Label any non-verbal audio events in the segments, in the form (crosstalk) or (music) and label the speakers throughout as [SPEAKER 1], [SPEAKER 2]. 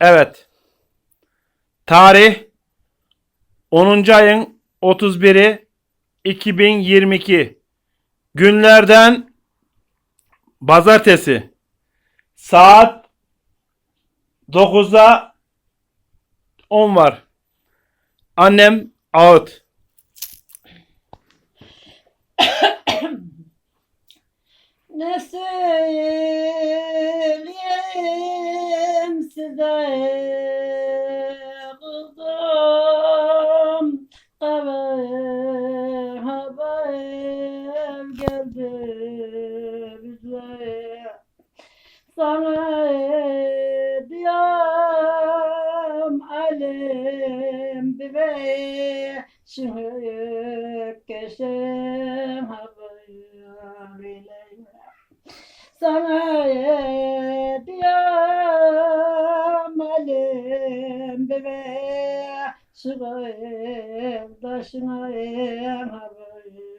[SPEAKER 1] Evet. Tarih 10. ayın 31'i 2022. Günlerden pazartesi. Saat 9'a 10 var. Annem ağıt. (coughs)
[SPEAKER 2] Ne bize sana diyorum alem bibe şıhık geçem haber sana diyorum alem bebe şıkayım taşına haber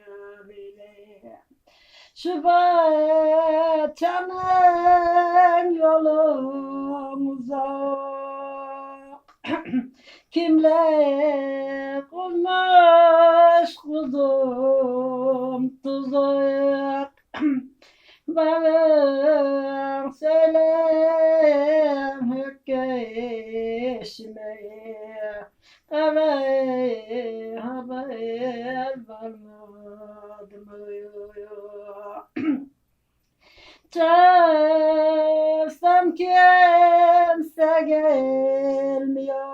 [SPEAKER 2] şu bahçenin yolun uzak (clears throat) Kimle kurmuş kuzum tuzak? (clears throat) Bana söyle hükkeşime Haber haber varmadı Çağırsam kimse gelmiyor.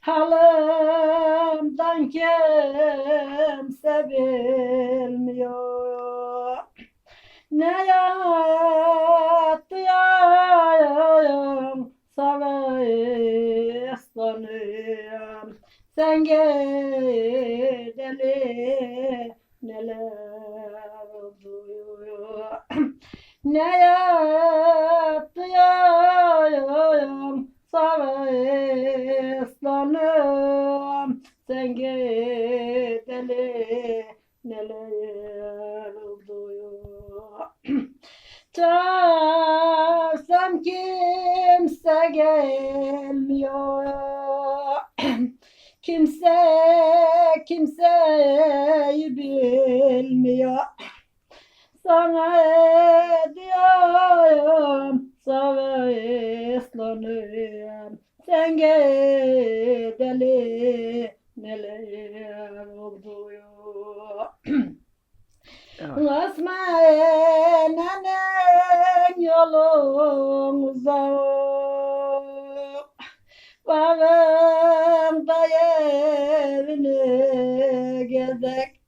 [SPEAKER 2] Halımdan kimse bilmiyor. Ne yattım sana ıslanıyorum Sen gideli Ne yapıyorum sana ıslanıyorum Sen gideli neler oluyor? (clears throat) Çağırsam kimse gelmiyor. (clears throat) Kimse kimseyi Sana diyorum sana ıslanıyorum Sen gideli neler oluyor? Asmanenin yolun uzak Bağımda yerini gezek.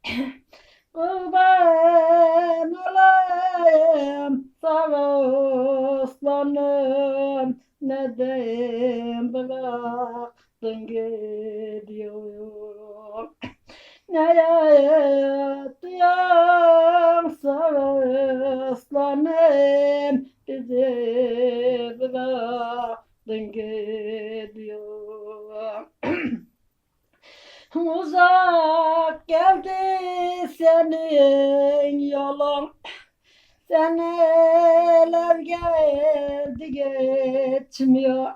[SPEAKER 2] Kurban olayım sana aslanım Neden bıraktın gidiyor (clears throat) Ne yatıyorum sana aslanım Bizi bıraktın gidiyor (clears throat) Uzak geldi senin yolun (clears throat) Seneler geldi geçmiyor.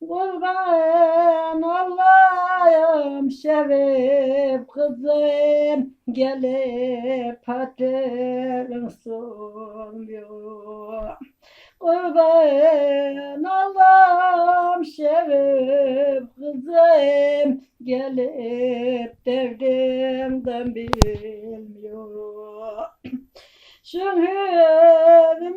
[SPEAKER 2] Kurban olayım şerif kızım Gelip hatırın sormuyor Kurban olayım şerif kızım Gelip devrimden bilmiyor Şöyle